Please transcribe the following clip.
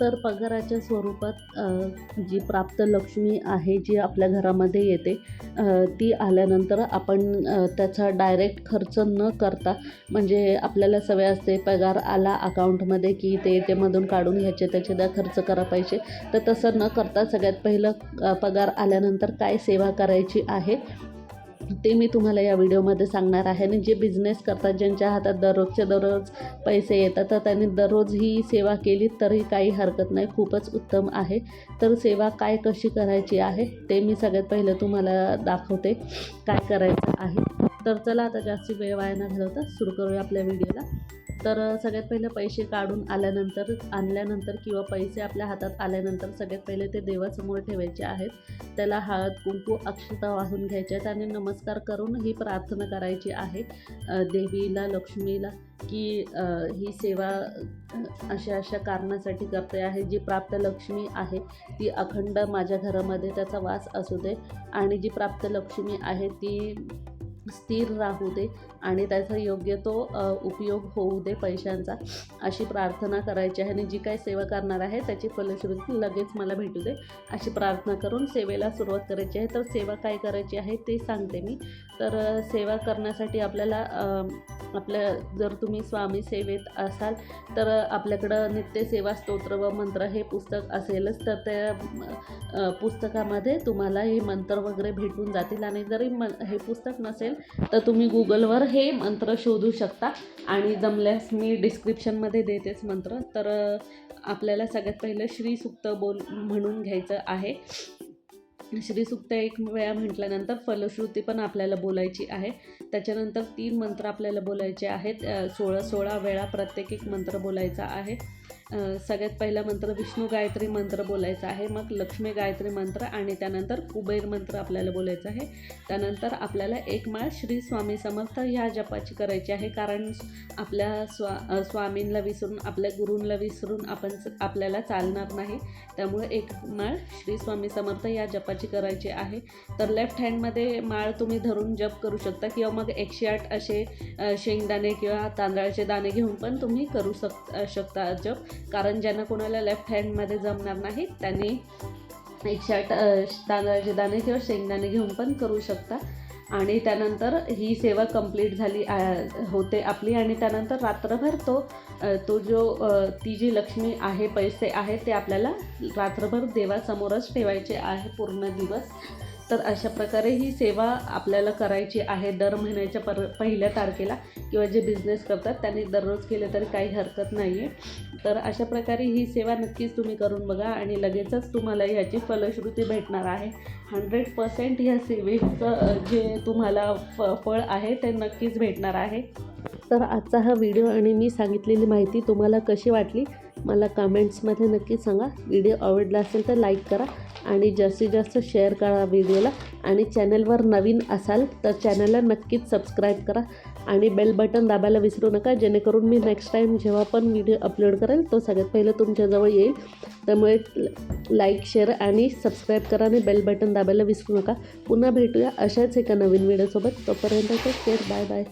तर पगाराच्या स्वरूपात जी प्राप्त लक्ष्मी आहे जी आपल्या घरामध्ये येते ती आल्यानंतर आपण त्याचा डायरेक्ट खर्च न करता म्हणजे आपल्याला सवय असते पगार आला अकाउंटमध्ये की ते ते काढून घ्यायचे त्याचे द्या खर्च करा पाहिजे तर तसं न करता सगळ्यात पहिलं पगार आल्यानंतर काय सेवा करायची आहे? ते मी तुम्हाला या व्हिडिओमध्ये सांगणार आहे. आणि जे बिझनेस करतात ज्यांच्या हातात दररोजचे दररोज पैसे येतात तर त्यांनी दररोज ही सेवा केली तरी काही हरकत नाही. खूपच उत्तम आहे. तर सेवा काय कशी करायची आहे ते मी सगळ्यात पहिलं तुम्हाला दाखवते. काय करायचं आहे? तर चला आता जास्ती वेळ वाया न घालवता सुरू करूया आपल्या व्हिडिओला. तर सगळ्यात पहिले पैसे काढून आल्यानंतर आणल्यानंतर किंवा पैसे आपल्या हातात आल्यानंतर सगळ्यात पहिले ते देवासमोर ठेवायचे आहेत. त्याला हळद कुंकू अक्षता वाहून घ्यायच्या आहेत आणि नमस्कार करून ही प्रार्थना करायची आहे देवीला लक्ष्मीला की ही सेवा अशा अशा कारणासाठी करते आहे. जी प्राप्त लक्ष्मी आहे ती अखंड माझ्या घरामध्ये त्याचा वास असू दे. आणि जी प्राप्त लक्ष्मी आहे ती स्थिर राहू दे आणि त्याचा योग्य तो उपयोग होऊ दे पैशांचा. अशी प्रार्थना करायची आहे आणि जी काही सेवा करणार आहे त्याची फलश्रुती लगेच मला भेटू दे. अशी प्रार्थना करून सेवेला सुरुवात करायची आहे. तर सेवा काय करायची आहे ते सांगते मी. तर सेवा करण्यासाठी आपल्याला आपल्या जर तुम्ही स्वामी सेवेत असाल तर आपल्याकडं नित्यसेवा स्तोत्र व मंत्र हे पुस्तक असेलच तर त्या पुस्तकामध्ये तुम्हाला हे मंत्र वगैरे भेटून जातील. आणि जरी म हे पुस्तक नसेल तर तुम्ही गुगलवर हे मंत्र शोधू शकता. आणि जमल्यास मी डिस्क्रिप्शनमध्ये देतेच मंत्र. तर आपल्याला सगळ्यात पहिलं श्रीसुक्त बोल म्हणून घ्यायचं आहे. श्रीसुक्त एक वेळा म्हटल्यानंतर फलश्रुती पण आपल्याला बोलायची आहे. त्याच्यानंतर तीन मंत्र आपल्याला बोलायचे आहेत. सोळा सोळा वेळा प्रत्येक एक मंत्र बोलायचा आहे. सगळ्यात पहिला मंत्र विष्णू गायत्री मंत्र बोलायचा आहे मग लक्ष्मी गायत्री मंत्र आणि त्यानंतर कुबेर मंत्र आपल्याला बोलायचं आहे. त्यानंतर आपल्याला एक माळ श्री स्वामी समर्थ ह्या जपाची करायची आहे कारण आपल्या स्वा स्वामींना विसरून आपल्या गुरूंना विसरून आपण आपल्याला चालणार नाही. त्यामुळे एक माळ श्री स्वामी समर्थ या जपाची करायची आहे. तर लेफ्ट हँडमध्ये माळ तुम्ही धरून जप करू शकता किंवा मग एकशे आठ असे शेंगदाणे किंवा तांदळाचे दाणे घेऊन पण तुम्ही करू शक शकता जप. कारण ज्यांना कोणाला लेफ्ट हँडमध्ये जमणार नाही त्यांनी एकशे आठ तांदळाचे दाणे किंवा शेंगदाणे घेऊन पण करू शकता. आणि त्यानंतर ही सेवा कंप्लीट झाली होते आपली. आणि त्यानंतर रात्रभर तो तो जो ती जी लक्ष्मी आहे पैसे आहे ते आपल्याला रात्रभर देवासमोरच ठेवायचे आहे पूर्ण दिवस. तर अशा प्रकारे ही सेवा आपल्याला करायची आहे दर महिन्याच्या पर पहिल्या तारखेला किंवा जे बिझनेस करतात त्यांनी दररोज केले तरी काही हरकत नाही आहे तर अशा प्रकारे ही सेवा नक्कीच तुम्ही करून बघा आणि लगेचच तुम्हाला ह्याची फलश्रुती भेटणार आहे. हंड्रेड पर्सेंट ह्या सेवेचं जे तुम्हाला फ फळ आहे ते नक्कीच भेटणार आहे. तर आजचा हा व्हिडिओ आणि मी सांगितलेली माहिती तुम्हाला कशी वाटली मला कमेंट्समध्ये नक्की सांगा. व्हिडिओ आवडला असेल तर लाईक करा आणि जास्तीत जास्त शेअर करा व्हिडिओला. आणि चॅनलवर नवीन असाल तर चॅनलला नक्कीच सबस्क्राईब करा आणि बेल बटन दाबायला विसरू नका. जेणेकरून मी नेक्स्ट टाईम जेव्हा पण व्हिडिओ अपलोड करेल तो सगळ्यात पहिलं तुमच्याजवळ येईल. त्यामुळे लाईक शेअर आणि सबस्क्राईब करा आणि बेल बटन दाबायला विसरू नका. पुन्हा भेटूया अशाच एका नवीन व्हिडिओसोबत. तोपर्यंत केअर बाय बाय